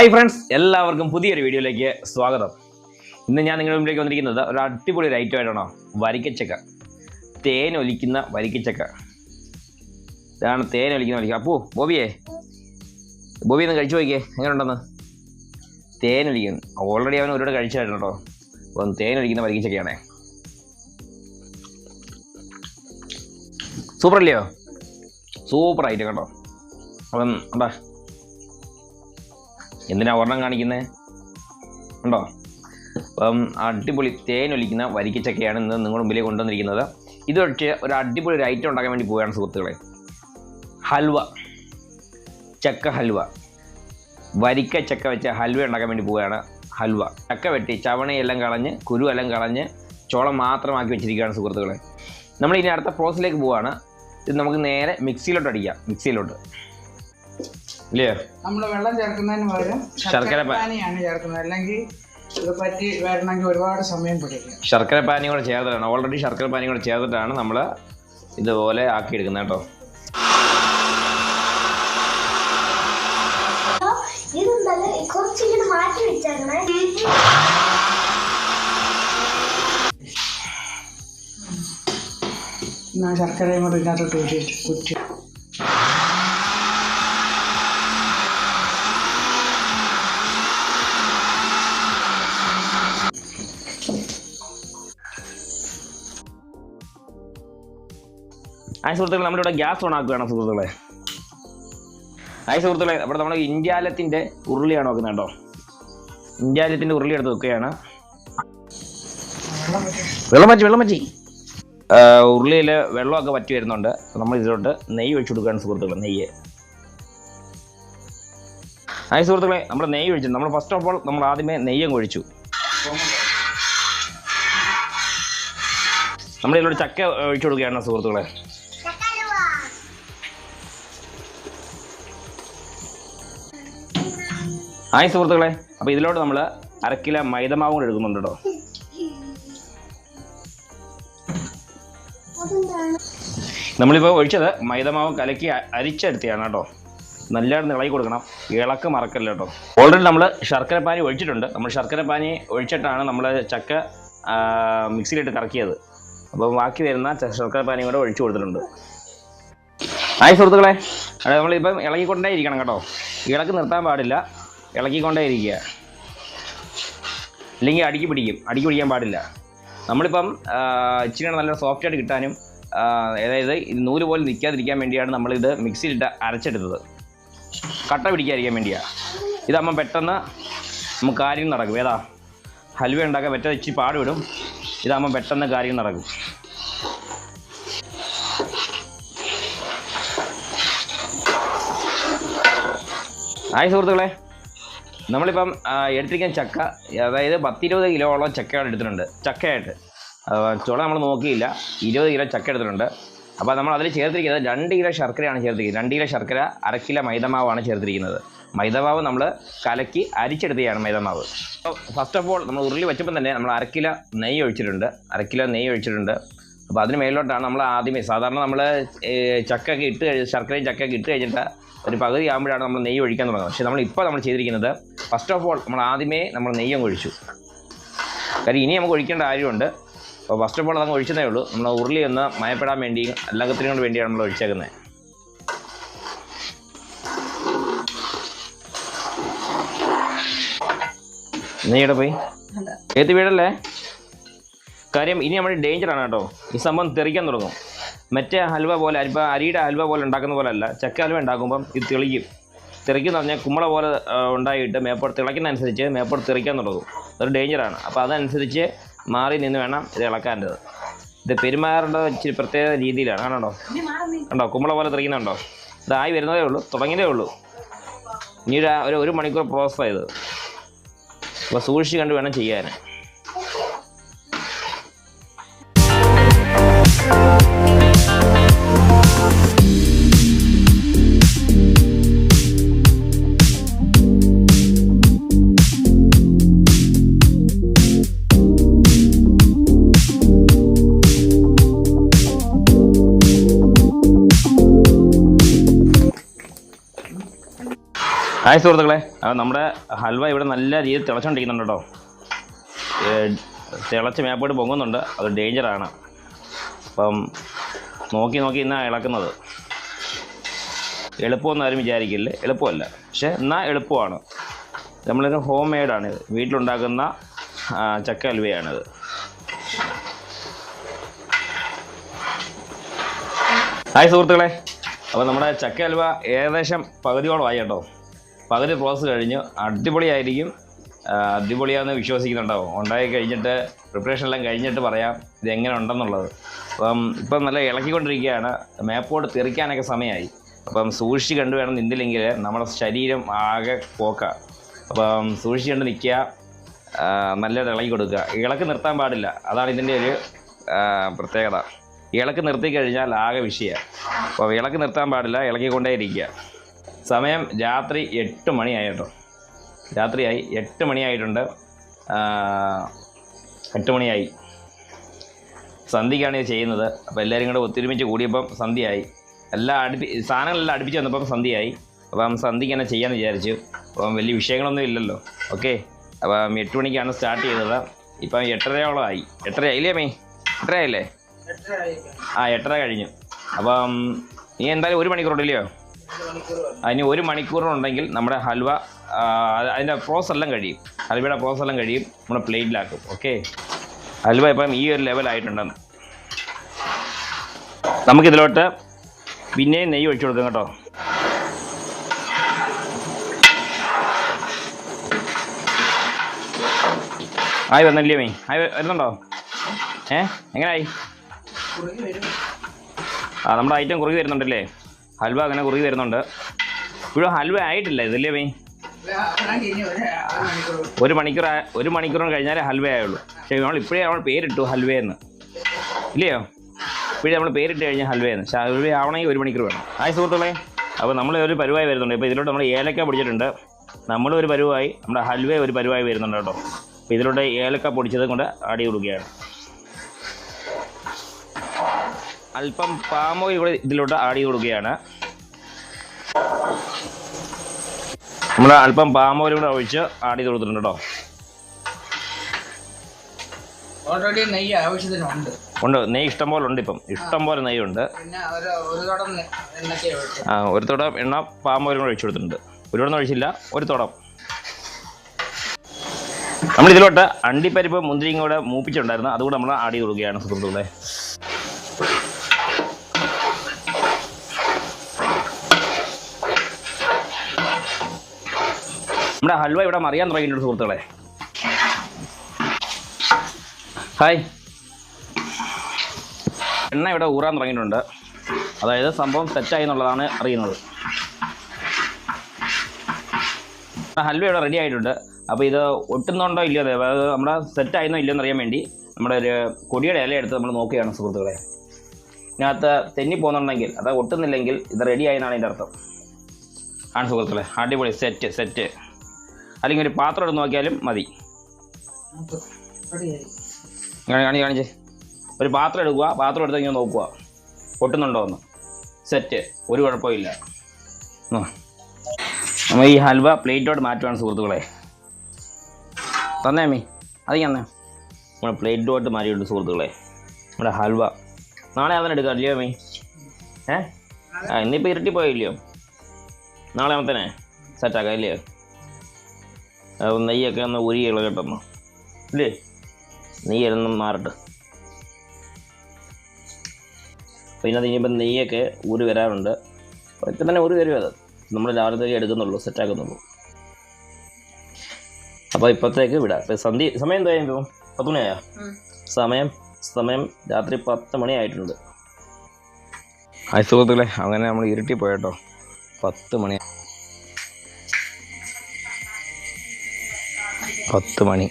Hi friends എല്ലാവർക്കും പുതിയൊരു വീഡിയോയിലേക്ക് സ്വാഗതം. ഇന്ന് ഞാൻ നിങ്ങളുടെ മുമ്പിലേക്ക് വന്നിരിക്കുന്നത് ഒരു അടിപൊളി ഒരു ഐറ്റം ആയിട്ടാണോ? വരിക്കച്ചക്ക. തേൻ ഒലിക്കുന്ന വരിക്കച്ചക്ക. ഇതാണ് തേൻ ഒലിക്കുന്ന വരിക്ക. അപ്പോ ബോബിയെ ബോബി ഒന്ന് കഴിച്ചു നോക്കിയേ. എങ്ങനെ ഉണ്ടെന്ന് തേൻ ഒലിക്കുന്നു ഓൾറെഡി അവൻ ഒരുപാട് കഴിച്ചായിട്ടുണ്ടോ അപ്പോൾ അപ്പം തേൻ ഒലിക്കുന്ന വരിക്കച്ചക്കയാണേ. സൂപ്പർ അല്ലയോ സൂപ്പർ ഐറ്റം കേട്ടോ. അപ്പം ഉണ്ടാ എന്തിനാ ഒരെണ്ണം കാണിക്കുന്നത് ഉണ്ടോ? അപ്പം അടിപൊളി തേനൊലിക്കുന്ന വരിക്കച്ചക്കയാണ് ഇന്ന് നിങ്ങളുടെ മുമ്പിലേക്ക് കൊണ്ടുവന്നിരിക്കുന്നത്. ഇത് വെച്ച് ഒരു അടിപൊളി ഒരു ഐറ്റം ഉണ്ടാക്കാൻ വേണ്ടി പോവുകയാണ് സുഹൃത്തുക്കളെ. ഹൽവ. ചക്ക ഹൽവ. വരിക്ക ചക്ക വെച്ച് ഹൽവ ഉണ്ടാക്കാൻ വേണ്ടി പോവുകയാണ് ഹൽവ. ചക്ക വെട്ടി ചവണയെല്ലാം കളഞ്ഞ് കുരു എല്ലാം കളഞ്ഞ് ചോളം മാത്രമാക്കി വെച്ചിരിക്കുകയാണ് സുഹൃത്തുക്കളെ. നമ്മൾ ഇനി അടുത്ത പ്രോസസ്സിലേക്ക് പോവുകയാണ്. ഇത് നമുക്ക് നേരെ മിക്സിയിലോട്ട് അടിക്കാം. മിക്സിയിലോട്ട്. നമ്മൾ വെള്ളം ചേർക്കുന്നതിന് പകരം ശർക്കര പാനിയാണ് ചേർക്കുന്നത്. അല്ലെങ്കിൽ ഇത് പറ്റി വരണമെങ്കിൽ ഒരുപാട് സമയം പിടിക്കും. ശർക്കര പാനി കൂടെ ചേർത്തിട്ടാണ്. ഓൾറെഡി ശർക്കര പാനി കൂടെ ചേർത്തിട്ടാണ് നമ്മൾ ഇതുപോലെ ആക്കി ആക്കിയെടുക്കുന്നത് കേട്ടോ. ശർക്കരയും കൂടെ ഇതിനകത്തോട്ട് ഊറ്റിയിട്ട് ആ സുഹൃത്തുക്കളെ നമ്മളിവിടെ ഗ്യാസ് ഓൺ ആക്കുകയാണ് സുഹൃത്തുക്കളെ. ആ സുഹൃത്തുക്കളെ ഇവിടെ നമ്മൾ ഇന്ത്യാലത്തിന്റെ ഉരുളിയാണ് നോക്കുന്നത് കേട്ടോ ഇന്ത്യാലത്തിന്റെ ഉരുളി എടുത്ത് വെക്കുകയാണ്. വെള്ളം പറ്റി വെള്ളം പറ്റി ഉരുളിയിൽ വെള്ളമൊക്കെ പറ്റി വരുന്നുണ്ട്. നമ്മൾ ഇതിലോട്ട് നെയ്യ് ഒഴിച്ചു കൊടുക്കുകയാണ് സുഹൃത്തുക്കളെ നെയ്യ്. ആ സുഹൃത്തുക്കളെ നമ്മൾ നെയ്യ് ഒഴിച്ചു. നമ്മൾ ഫസ്റ്റ് ഓഫ് ഓൾ നമ്മൾ ആദ്യമേ നെയ്യം ഒഴിച്ചു. നമ്മൾ ചക്ക ഒഴിച്ചു കൊടുക്കുകയാണ് സുഹൃത്തുക്കളെ. ഹായ് സുഹൃത്തുക്കളെ. അപ്പോൾ ഇതിലോട്ട് നമ്മൾ അരക്കില മൈദമാവും കൂടെ എടുക്കുന്നുണ്ട്? നമ്മളിപ്പോൾ ഒഴിച്ചത് മൈദമാവ് കലക്കി അരിച്ചെടുത്തിയാണ് കേട്ടോ. നല്ലതായിട്ട് ഇളകി കൊടുക്കണം. ഇളക്ക് മറക്കല്ല കേട്ടോ. ഓൾറെഡി നമ്മൾ ശർക്കരപ്പാനി ഒഴിച്ചിട്ടുണ്ട്. നമ്മൾ ശർക്കരപ്പാനി ഒഴിച്ചിട്ടാണ് നമ്മൾ ചക്ക മിക്സിയിലിട്ട് കറക്കിയത്. അപ്പോൾ ബാക്കി വരുന്ന ശർക്കരപ്പാനി ശർക്കര പാനി കൂടെ ഒഴിച്ചു കൊടുത്തിട്ടുണ്ട്. ആയി സുഹൃത്തുക്കളെ. നമ്മളിപ്പം ഇളകിക്കൊണ്ടേ ഇരിക്കണം കേട്ടോ. ഇളക്ക് നിർത്താൻ പാടില്ല. ഇളക്കിക്കൊണ്ടേ ഇരിക്കുക ഇല്ലെങ്കിൽ അടുക്കി പിടിക്കും. അടുക്കി പിടിക്കാൻ പാടില്ല. നമ്മളിപ്പം ഇച്ചിരി നല്ല സോഫ്റ്റ് ആയിട്ട് കിട്ടാനും അതായത് നൂൽ പോലെ നിൽക്കാതിരിക്കാൻ വേണ്ടിയാണ് നമ്മളിത് മിക്സിയിലിട്ട് അരച്ചെടുത്തത്. കട്ട പിടിക്കാതിരിക്കാൻ വേണ്ടിയാണ് ഇതാകുമ്പോൾ പെട്ടെന്ന് നമുക്ക് കാര്യം നടക്കും. ഏതാ? ഹൽവ ഉണ്ടാക്കാൻ പറ്റാതെ ഇച്ചിരി പാടുവിടും ഇതാകുമ്പോൾ പെട്ടെന്ന് കാര്യം നടക്കും. ആയി സുഹൃത്തുക്കളെ. നമ്മളിപ്പം എടുത്തിരിക്കാൻ ചക്ക അതായത് പത്തിരുപത് കിലോളം ചക്കയാണ് എടുത്തിട്ടുണ്ട്. ചക്കയായിട്ട്. ചുള നമ്മൾ നോക്കിയില്ല. ഇരുപത് കിലോ ചക്ക എടുത്തിട്ടുണ്ട്. അപ്പോൾ നമ്മൾ അതിൽ ചേർത്തിരിക്കുന്നത് രണ്ട് കിലോ ശർക്കരയാണ് ചേർത്തിരിക്കുന്നത്. രണ്ട് കിലോ ശർക്കര അര കിലോ മൈദമാവാണ് ചേർത്തിരിക്കുന്നത്. മൈദമാവ് നമ്മൾ കലക്കി അരിച്ചെടുത്തതാണ് മൈദമാവ്. അപ്പോൾ ഫസ്റ്റ് ഓഫ് ഓൾ നമ്മൾ ഉരുളി വെച്ചപ്പോൾ തന്നെ നമ്മൾ അര കിലോ നെയ്യ് ഒഴിച്ചിട്ടുണ്ട്. അര കിലോ നെയ്യ് ഒഴിച്ചിട്ടുണ്ട്. അപ്പോൾ അതിന് മേലോട്ടാണ് നമ്മൾ ആദ്യമേ സാധാരണ നമ്മൾ ചക്കയൊക്കെ ഇട്ട് കഴി ശർക്കരയും ചക്കയൊക്കെ ഇട്ട് കഴിഞ്ഞിട്ട് ഒരു പകുതി ആകുമ്പോഴാണ് നമ്മൾ നെയ്യ് ഒഴിക്കാൻ തുടങ്ങുന്നത്. പക്ഷേ നമ്മൾ ഇപ്പോൾ നമ്മൾ ചെയ്തിരിക്കുന്നത് ഫസ്റ്റ് ഓഫ് ഓൾ നമ്മൾ ആദ്യമേ നമ്മൾ നെയ്യം ഒഴിച്ചു. കാര്യം ഇനി നമുക്ക് ഒഴിക്കേണ്ട കാര്യമുണ്ട്. അപ്പോൾ ഫസ്റ്റ് ഓഫ് ഓൾ അതങ്ങ് ഒഴിച്ചതേ ഉള്ളൂ. നമ്മൾ ഉരുളി ഒന്ന് മയപ്പെടാൻ വേണ്ടി എല്ലാത്തിനും കൊണ്ട് വേണ്ടിയാണ് നമ്മൾ ഒഴിച്ചേക്കുന്നത് നെയ്യുടെ പോയി? ഏത് വീടല്ലേ? കാര്യം ഇനി നമ്മുടെ ഡേഞ്ചറാണ് കേട്ടോ. ഈ സംഭവം തെറിക്കാൻ തുടങ്ങും. മറ്റേ ഹൽവ പോലെ ഇപ്പം അരിയുടെ ഹൽവ പോലെ ഉണ്ടാക്കുന്ന പോലെ അല്ല ചക്ക ഹൽവ ഉണ്ടാക്കുമ്പം ഇത് തെളിക്കും തെറിക്കുന്ന പറഞ്ഞാൽ കുമ്മള പോലെ ഉണ്ടായിട്ട് മേപ്പോട്ട് തിളക്കുന്നതനുസരിച്ച് മേപ്പോട്ട് തെറിക്കാൻ തുടങ്ങും. അതൊരു ഡേഞ്ചറാണ് അപ്പോൾ അതനുസരിച്ച് മാറി നിന്ന് വേണം ഇത് ഇളക്കാന്റെത് ഇത് പെരുമാറേണ്ടത് ഇച്ചിരി പ്രത്യേക രീതിയിലാണ്. കാണണ്ടോ കണ്ടോ? കുമ്മള പോലെ തെറിക്കുന്നുണ്ടോ? ഇതായി വരുന്നതേ ഉള്ളൂ തുടങ്ങിയതേ ഉള്ളൂ. ഇനി ഒരു ഒരു മണിക്കൂർ പ്രോസസ്സായത് അപ്പോൾ സൂക്ഷിച്ച് കണ്ട് വേണം ചെയ്യാൻ. ഹായ് സുഹൃത്തുക്കളെ. നമ്മുടെ ഹൽവ ഇവിടെ നല്ല രീതിയിൽ തിളച്ചുകൊണ്ടിരിക്കുന്നുണ്ട് കേട്ടോ. തിളച്ച് മേപ്പോട്ട് പൊങ്ങുന്നുണ്ട്. അത് ഡേഞ്ചറാണ് അപ്പം നോക്കി നോക്കി ഇന്നാണ് ഇളക്കുന്നത്. എളുപ്പമെന്ന് ആരും വിചാരിക്കില്ല. എളുപ്പമല്ല. പക്ഷേ എന്നാൽ എളുപ്പമാണ്. നമ്മളിത് ഹോം മെയ്ഡാണ് ഇത്. വീട്ടിലുണ്ടാക്കുന്ന ചക്ക ഹൽവയാണിത്. ഹായ് സുഹൃത്തുക്കളെ. അപ്പോൾ നമ്മുടെ ചക്ക ഹൽവ ഏകദേശം പകുതിയോളമായി കേട്ടോ. പകുതി പ്രോസസ്സ് കഴിഞ്ഞ് അടിപൊളിയായിരിക്കും. അടിപൊളിയാണെന്ന് വിശ്വസിക്കുന്നുണ്ടാവും. ഉണ്ടായി കഴിഞ്ഞിട്ട് പ്രിപ്പറേഷൻ എല്ലാം കഴിഞ്ഞിട്ട് പറയാം ഇത് എങ്ങനെ ഉണ്ടെന്നുള്ളത് അപ്പം ഇപ്പം നല്ല ഇളക്കിക്കൊണ്ടിരിക്കുകയാണ്. മേപ്പോട്ട് തെറിക്കാനൊക്കെ സമയമായി. അപ്പം സൂക്ഷിച്ച് കണ്ടു വേണം നിന്നില്ലെങ്കിൽ നമ്മുടെ ശരീരം ആകെ പോക്ക. അപ്പം സൂക്ഷിച്ച് കണ്ട് നിൽക്കുക നല്ലത് ഇളക്കി കൊടുക്കുക. ഇളക്ക് നിർത്താൻ പാടില്ല. അതാണ് ഇതിന്റെ ഒരു പ്രത്യേകത. ഇളക്ക് നിർത്തി കഴിഞ്ഞാൽ ആകെ വിഷയമാണ് അപ്പോൾ ഇളക്ക് നിർത്താൻ പാടില്ല ഇളക്കിക്കൊണ്ടേ ഇരിക്കുക. സമയം രാത്രി എട്ട് മണിയായിട്ടോ. രാത്രിയായി എട്ട് മണിയായിട്ടുണ്ട്. എട്ട് മണിയായി. സന്ധ്യക്കാണ് ഇത് ചെയ്യുന്നത്. അപ്പോൾ എല്ലാവരും കൂടെ ഒത്തൊരുമിച്ച് കൂടിയപ്പം സന്ധ്യയായി. എല്ലാം അടുപ്പി സാധനങ്ങളെല്ലാം അടുപ്പിച്ച് വന്നപ്പം സന്ധ്യയായി. അപ്പം സന്ധ്യയ്ക്ക് തന്നെ ചെയ്യാമെന്ന് വിചാരിച്ചു. അപ്പം വലിയ വിഷയങ്ങളൊന്നും ഇല്ലല്ലോ. ഓക്കെ. അപ്പം എട്ട് മണിക്കാണ് സ്റ്റാർട്ട് ചെയ്തത്. ഇപ്പം എട്ടരയോളം ആയി. എട്ടര ഇല്ലേ മേ എട്ടര ആയില്ലേ ആ എട്ടര കഴിഞ്ഞു. അപ്പം നീ എന്തായാലും ഒരു മണിക്കൂറുണ്ടല്ലയോ അതിന് ഒരു മണിക്കൂറുണ്ടെങ്കിൽ നമ്മുടെ ഹൽവ അതിന്റെ പ്രോസസ് എല്ലാം കഴിയും. ഹൽവയുടെ പ്രോസസ് എല്ലാം കഴിയും. നമ്മുടെ പ്ലേറ്റിലാക്കും. ഓക്കെ ഹൽവ ഇപ്പം ഈ ഒരു ലെവലായിട്ടുണ്ടെന്ന് നമുക്കിതിലോട്ട് പിന്നെയും നെയ്യ് ഒഴിച്ചു കൊടുക്കാം കേട്ടോ. ആയി വന്നില്ലേ മീ? ആയി വരുന്നുണ്ടോ? ഏ? വരും ആ നമ്മുടെ ഐറ്റം കുറുകി വരുന്നുണ്ടല്ലേ? ഹൽവ അങ്ങനെ കുറുകി വരുന്നുണ്ട്. ഇപ്പോഴും ഹൽവ ആയിട്ടില്ല ഇതല്ലേ മീ? ഒരു മണിക്കൂർ ഒരു മണിക്കൂർ കഴിഞ്ഞാലേ ഹൽവ ആയുള്ളൂ. പക്ഷേ നമ്മൾ ഇപ്പോഴേ നമ്മൾ പേരിട്ടു ഹൽവയെന്ന്. ഇല്ലയോ? ഇപ്പോഴേ നമ്മൾ പേരിട്ട് കഴിഞ്ഞാൽ ഹൽവയെന്ന്. പക്ഷേ ഹൽവ ആവണമെങ്കിൽ ഒരു മണിക്കൂർ വേണം. ആയി സുഹൃത്തുക്കളെ. അപ്പോൾ നമ്മൾ ഒരു പരുവായി വരുന്നുണ്ട്. ഇപ്പോൾ ഇതിലോട്ട് നമ്മൾ ഏലക്ക പൊടിച്ചിട്ടുണ്ട്. നമ്മൾ ഒരു പരുവായി. നമ്മുടെ ഹൽവ ഒരു പരുവായി വരുന്നുണ്ട് കേട്ടോ. അപ്പോൾ ഇതിലോട്ട് ഏലക്ക പൊടിച്ചത് കൊണ്ട് ആടി കൊടുക്കുകയാണ്. അല്പം പാമോയിൽ കൂടെ ഇതിലോട്ട് ആഡ് ചെയ്ത് കൊടുക്കുകയാണ്. നമ്മൾ അല്പം പാമോയിൽ കൂടെ ഒഴിച്ച് ആടി കൊടുത്തിട്ടുണ്ട് കേട്ടോ. ഓൾറെഡി നെയ്യ് ആവശ്യത്തിനുണ്ട്. ഉണ്ട്. നെയ്യ് ഇഷ്ടം പോലെ ഉണ്ട് ഇപ്പം. ഇഷ്ടം പോലെ തുടം എണ്ണയ്ക്ക് ആ ഒരു തുടം എണ്ണ പാമ്പോലും കൂടെ ഒഴിച്ചു കൊടുത്തിട്ടുണ്ട്. ഒരു തുടം ഒഴിച്ചില്ല ഒരു തുടം. നമ്മൾ ഇതിലോട്ട് അണ്ടിപ്പരിപ്പ് മുന്തിരിയും കൂടെ മൂപ്പിച്ചിട്ടുണ്ടായിരുന്നു. അതുകൂടെ നമ്മൾ ആടി കൊടുക്കുകയാണ് സുഹൃത്തുക്കളെ. നമ്മുടെ ഹൽവ ഇവിടെ മറിയാൻ തുടങ്ങിയിട്ടുണ്ട് സുഹൃത്തുക്കളെ. ഹായ്. എണ്ണ ഇവിടെ ഊറാൻ തുടങ്ങിയിട്ടുണ്ട്. അതായത് സംഭവം സെറ്റായി എന്നുള്ളതാണ് അറിയുന്നത്. ഹൽവ ഇവിടെ റെഡി ആയിട്ടുണ്ട്. അപ്പോൾ ഇത് ഒട്ടുന്നുണ്ടോ ഇല്ലയോ അതായത് നമ്മുടെ സെറ്റായിരുന്നോ ഇല്ലയോ എന്നറിയാൻ വേണ്ടി നമ്മുടെ ഒരു കൊടിയുടെ ഇല എടുത്ത് നമ്മൾ നോക്കുകയാണ് സുഹൃത്തുക്കളെ. ഇതിനകത്ത് തെന്നി പോകുന്നുണ്ടെങ്കിൽ അത് ഒട്ടുന്നില്ലെങ്കിൽ ഇത് റെഡി ആയെന്നാണ് ഇതിന്റെ അർത്ഥം. ആണ് സുഹൃത്തുക്കളെ. അടിപൊളി സെറ്റ് സെറ്റ് അല്ലെങ്കിൽ ഒരു പാത്രം എടുത്ത് നോക്കിയാലും മതി. കാണിച്ച് കാണി കാണി കാണിച്ചേ ഒരു പാത്രം എടുക്കുക പാത്രം എടുത്ത് ഇങ്ങനെ നോക്കുക. പൊട്ടുന്നുണ്ടോ എന്ന്. സെറ്റ് ഒരു കുഴപ്പമില്ല. നമ്മൾ ഈ ഹൽവ പ്ലേറ്റോട് മാറ്റുവാണ് സുഹൃത്തുക്കളെ. തന്നേ മീ അത് തന്നെ. നമ്മുടെ പ്ലേറ്റോട്ട് മാറ്റിയിട്ടുണ്ട് സുഹൃത്തുക്കളെ. നമ്മുടെ ഹൽവ. നാളെ അവൻ എടുക്കാം അല്ലയോ മീ ഏ? ആ ഇന്നിപ്പോൾ ഇരുട്ടി പോയില്ലയോ നാളെ അവൻ തന്നെ സെറ്റാക്കാം ഇല്ലയോ നെയ്യൊക്കെ ഒന്ന് ഉരി ഇളകട്ടെന്ന് ഇല്ലേ? നെയ്യൊന്നും മാറട്ടെ. അപ്പോൾ ഇതിനകത്ത് ഇനിയിപ്പം നെയ്യൊക്കെ ഊരി വരാറുണ്ട്. അപ്പോൾ ഇപ്പം തന്നെ ഊരി വരും അത്. നമ്മൾ രാവിലത്തേക്ക് എടുക്കുന്നുള്ളൂ സെറ്റാക്കുന്നുള്ളൂ അപ്പോൾ ഇപ്പോഴത്തേക്ക് വിടാം. ഇപ്പോൾ സന്ധ്യ സമയം എന്താ ഇപ്പം? പത്ത് മണിയായ? സമയം സമയം രാത്രി പത്ത് മണിയായിട്ടുണ്ട് ആയിട്ടുണ്ട്. അങ്ങനെ നമ്മൾ ഇരുട്ടി പോയട്ടോ പത്ത് മണി. പത്ത് മണി.